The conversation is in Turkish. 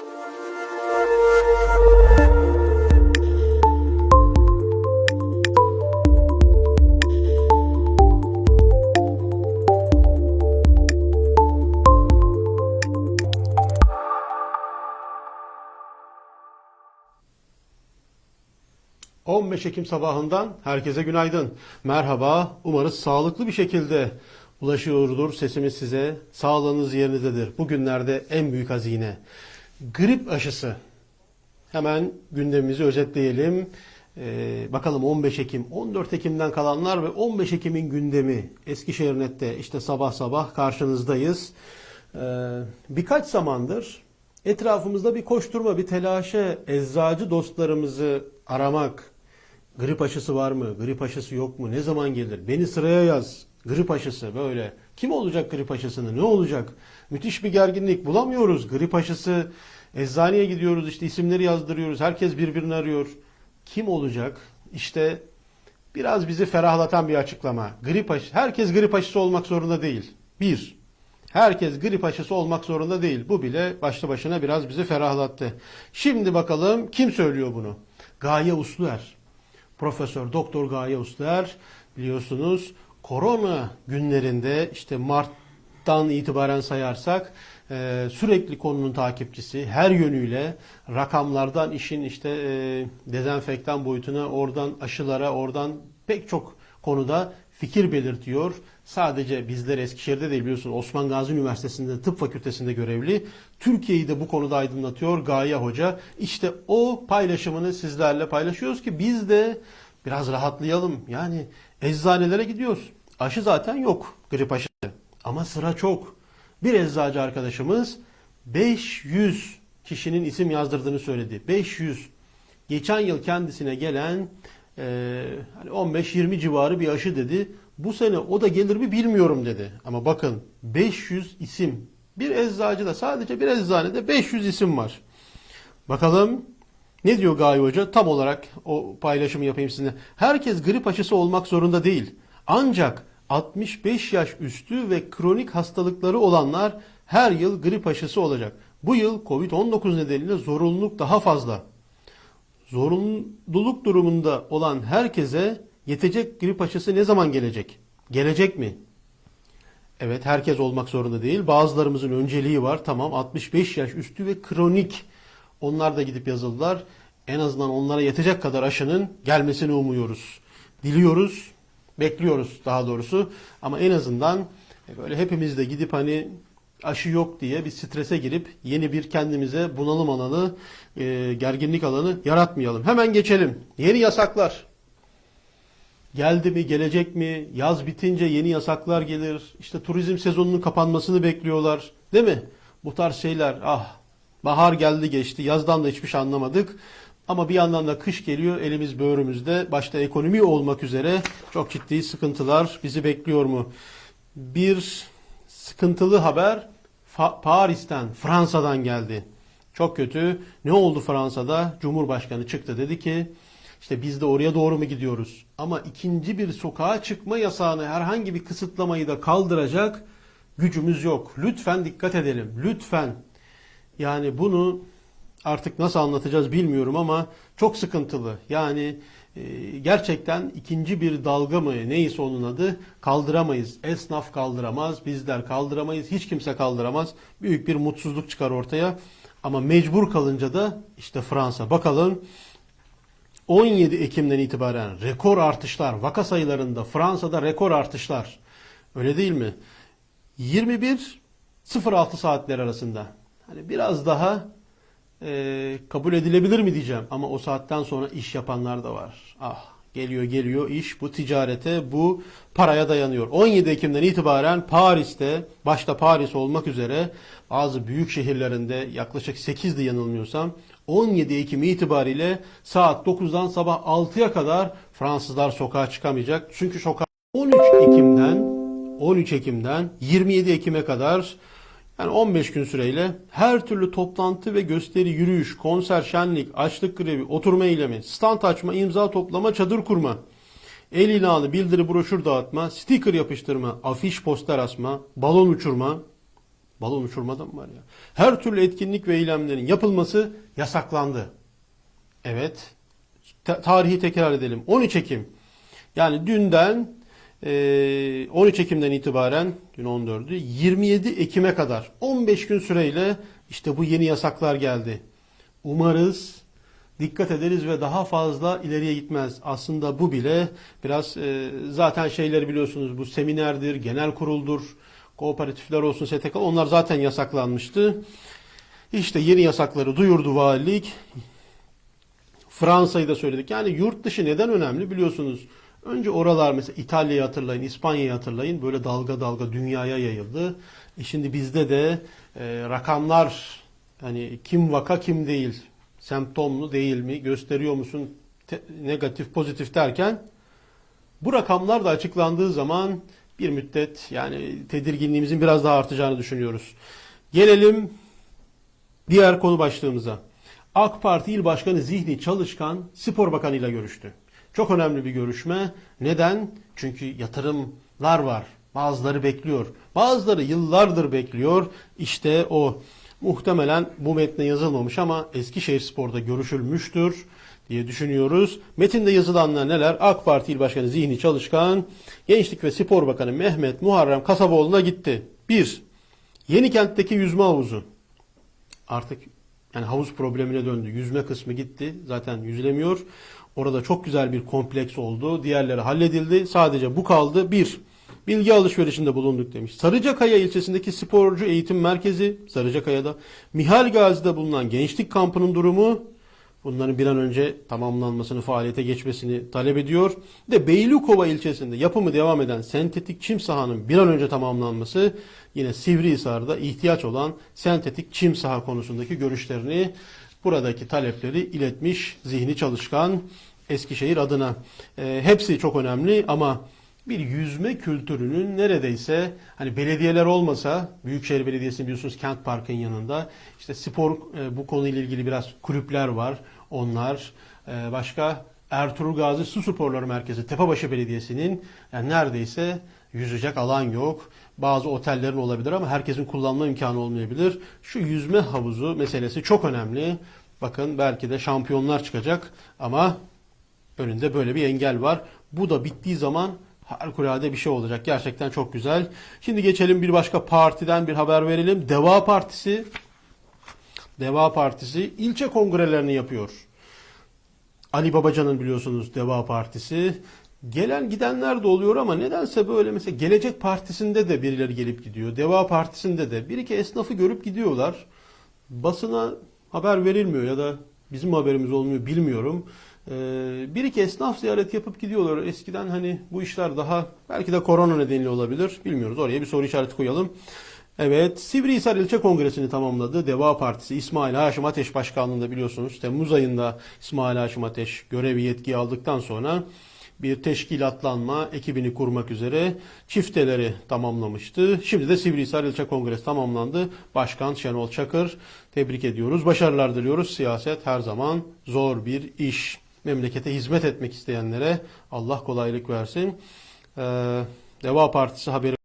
...15 Ekim sabahından herkese günaydın. Merhaba, umarız sağlıklı bir şekilde ulaşıyordur sesimiz size. Sağlığınız yerindedir. Bugünlerde en büyük hazine. Grip aşısı. Hemen gündemimizi özetleyelim. Ee, bakalım 15 Ekim, 14 Ekim'den kalanlar ve 15 Ekim'in gündemi. Eskişehir Net'te işte sabah sabah karşınızdayız. Ee, birkaç zamandır etrafımızda bir koşturma, bir telaşe, eczacı dostlarımızı aramak. Grip aşısı var mı? Grip aşısı yok mu? Ne zaman gelir? Beni sıraya yaz. Grip aşısı böyle. Kim olacak grip aşısını? Ne olacak? Müthiş bir gerginlik. Bulamıyoruz. Grip aşısı eczaneye gidiyoruz işte isimleri yazdırıyoruz. Herkes birbirini arıyor. Kim olacak? İşte biraz bizi ferahlatan bir açıklama. Grip aşı, herkes grip aşısı olmak zorunda değil. Bir, herkes grip aşısı olmak zorunda değil. Bu bile başlı başına biraz bizi ferahlattı. Şimdi bakalım kim söylüyor bunu? Gaye Usluer. Profesör Doktor Gaye Usluer biliyorsunuz korona günlerinde işte Mart'tan itibaren sayarsak e, sürekli konunun takipçisi her yönüyle rakamlardan işin işte e, dezenfektan boyutuna oradan aşılara oradan pek çok konuda fikir belirtiyor. Sadece bizler Eskişehir'de değil biliyorsun Osman Gazi Üniversitesi'nde tıp fakültesinde görevli. Türkiye'yi de bu konuda aydınlatıyor Gaye Hoca. İşte o paylaşımını sizlerle paylaşıyoruz ki biz de biraz rahatlayalım. Yani eczanelere gidiyoruz. Aşı zaten yok grip aşısı ama sıra çok. Bir eczacı arkadaşımız 500 kişinin isim yazdırdığını söyledi. 500. Geçen yıl kendisine gelen e, hani 15-20 civarı bir aşı dedi. Bu sene o da gelir mi bilmiyorum dedi. Ama bakın 500 isim. Bir eczacıda sadece bir eczanede 500 isim var. Bakalım ne diyor Gaye Hoca? Tam olarak o paylaşımı yapayım sizinle. Herkes grip aşısı olmak zorunda değil. Ancak 65 yaş üstü ve kronik hastalıkları olanlar her yıl grip aşısı olacak. Bu yıl Covid-19 nedeniyle zorunluluk daha fazla. Zorunluluk durumunda olan herkese yetecek grip aşısı ne zaman gelecek? Gelecek mi? Evet herkes olmak zorunda değil. Bazılarımızın önceliği var. Tamam 65 yaş üstü ve kronik. Onlar da gidip yazıldılar. En azından onlara yetecek kadar aşının gelmesini umuyoruz. Diliyoruz, bekliyoruz daha doğrusu. Ama en azından e, böyle hepimiz de gidip hani aşı yok diye bir strese girip yeni bir kendimize bunalım alanı, e, gerginlik alanı yaratmayalım. Hemen geçelim. Yeni yasaklar. Geldi mi, gelecek mi? Yaz bitince yeni yasaklar gelir. İşte turizm sezonunun kapanmasını bekliyorlar. Değil mi? Bu tarz şeyler. Ah, bahar geldi geçti. Yazdan da hiçbir şey anlamadık. Ama bir yandan da kış geliyor. Elimiz böğrümüzde. Başta ekonomi olmak üzere çok ciddi sıkıntılar bizi bekliyor mu? Bir sıkıntılı haber Paris'ten, Fransa'dan geldi. Çok kötü. Ne oldu Fransa'da? Cumhurbaşkanı çıktı dedi ki işte biz de oraya doğru mu gidiyoruz? Ama ikinci bir sokağa çıkma yasağını herhangi bir kısıtlamayı da kaldıracak gücümüz yok. Lütfen dikkat edelim. Lütfen. Yani bunu artık nasıl anlatacağız bilmiyorum ama çok sıkıntılı. Yani e, gerçekten ikinci bir dalga mı neyse onun adı kaldıramayız. Esnaf kaldıramaz, bizler kaldıramayız, hiç kimse kaldıramaz. Büyük bir mutsuzluk çıkar ortaya. Ama mecbur kalınca da işte Fransa. Bakalım 17 Ekim'den itibaren rekor artışlar, vaka sayılarında Fransa'da rekor artışlar. Öyle değil mi? 21-06 saatler arasında. Hani biraz daha e, kabul edilebilir mi diyeceğim. Ama o saatten sonra iş yapanlar da var. Ah geliyor geliyor iş bu ticarete bu paraya dayanıyor. 17 Ekim'den itibaren Paris'te başta Paris olmak üzere bazı büyük şehirlerinde yaklaşık 8'di yanılmıyorsam 17 Ekim itibariyle saat 9'dan sabah 6'ya kadar Fransızlar sokağa çıkamayacak. Çünkü sokağa 13 Ekim'den 13 Ekim'den 27 Ekim'e kadar yani 15 gün süreyle her türlü toplantı ve gösteri, yürüyüş, konser, şenlik, açlık grevi, oturma eylemi, stand açma, imza toplama, çadır kurma, el ilanı, bildiri, broşür dağıtma, sticker yapıştırma, afiş, poster asma, balon uçurma, Balon uçurmada mı var ya? Her türlü etkinlik ve eylemlerin yapılması yasaklandı. Evet. Ta- tarihi tekrar edelim. 13 Ekim. Yani dünden 13 Ekim'den itibaren dün 14'ü 27 Ekim'e kadar 15 gün süreyle işte bu yeni yasaklar geldi. Umarız dikkat ederiz ve daha fazla ileriye gitmez. Aslında bu bile biraz zaten şeyleri biliyorsunuz bu seminerdir, genel kuruldur, kooperatifler olsun, STK onlar zaten yasaklanmıştı. İşte yeni yasakları duyurdu valilik. Fransa'yı da söyledik. Yani yurt dışı neden önemli biliyorsunuz. Önce oralar mesela İtalya'yı hatırlayın, İspanya'yı hatırlayın. Böyle dalga dalga dünyaya yayıldı. E şimdi bizde de e, rakamlar hani kim vaka kim değil, semptomlu değil mi, gösteriyor musun te- negatif pozitif derken bu rakamlar da açıklandığı zaman bir müddet yani tedirginliğimizin biraz daha artacağını düşünüyoruz. Gelelim Diğer konu başlığımıza. AK Parti İl Başkanı Zihni Çalışkan Spor Bakanı ile görüştü. Çok önemli bir görüşme. Neden? Çünkü yatırımlar var. Bazıları bekliyor. Bazıları yıllardır bekliyor. İşte o muhtemelen bu metne yazılmamış ama Eskişehir Spor'da görüşülmüştür diye düşünüyoruz. Metinde yazılanlar neler? AK Parti İl Başkanı Zihni Çalışkan, Gençlik ve Spor Bakanı Mehmet Muharrem Kasaboğlu'na gitti. 1. Yenikent'teki yüzme havuzu artık yani havuz problemine döndü. Yüzme kısmı gitti. Zaten yüzülemiyor. Orada çok güzel bir kompleks oldu. Diğerleri halledildi. Sadece bu kaldı. Bir, bilgi alışverişinde bulunduk demiş. Sarıcakaya ilçesindeki sporcu eğitim merkezi, Sarıcakaya'da, Mihal Gazi'de bulunan gençlik kampının durumu, bunların bir an önce tamamlanmasını, faaliyete geçmesini talep ediyor. De Beylukova ilçesinde yapımı devam eden sentetik çim sahanın bir an önce tamamlanması, yine Sivrihisar'da ihtiyaç olan sentetik çim saha konusundaki görüşlerini, buradaki talepleri iletmiş zihni çalışkan Eskişehir adına. Ee, hepsi çok önemli ama bir yüzme kültürünün neredeyse hani belediyeler olmasa Büyükşehir Belediyesi'nin biliyorsunuz Kent Park'ın yanında işte spor e, bu konuyla ilgili biraz kulüpler var. Onlar e, başka Ertuğrul Gazi Su Sporları Merkezi Tepebaşı Belediyesi'nin yani neredeyse yüzecek alan yok. Bazı otellerin olabilir ama herkesin kullanma imkanı olmayabilir. Şu yüzme havuzu meselesi çok önemli. Bakın belki de şampiyonlar çıkacak ama önünde böyle bir engel var. Bu da bittiği zaman harikulade bir şey olacak. Gerçekten çok güzel. Şimdi geçelim bir başka partiden bir haber verelim. Deva Partisi Deva Partisi ilçe kongrelerini yapıyor. Ali Babacan'ın biliyorsunuz Deva Partisi. Gelen gidenler de oluyor ama nedense böyle mesela Gelecek Partisi'nde de birileri gelip gidiyor. Deva Partisi'nde de bir iki esnafı görüp gidiyorlar. Basına haber verilmiyor ya da bizim haberimiz olmuyor bilmiyorum. Ee, bir iki esnaf ziyareti yapıp gidiyorlar. Eskiden hani bu işler daha belki de korona nedeniyle olabilir. Bilmiyoruz. Oraya bir soru işareti koyalım. Evet, Sivrihisar İlçe Kongresi'ni tamamladı. Deva Partisi İsmail Haşim Ateş Başkanlığı'nda biliyorsunuz Temmuz ayında İsmail Haşim Ateş görevi yetkiyi aldıktan sonra bir teşkilatlanma ekibini kurmak üzere çifteleri tamamlamıştı. Şimdi de Sivrihisar İlçe Kongresi tamamlandı. Başkan Şenol Çakır tebrik ediyoruz. Başarılar diliyoruz. Siyaset her zaman zor bir iş. Memlekete hizmet etmek isteyenlere Allah kolaylık versin. Ee, Deva Partisi haberi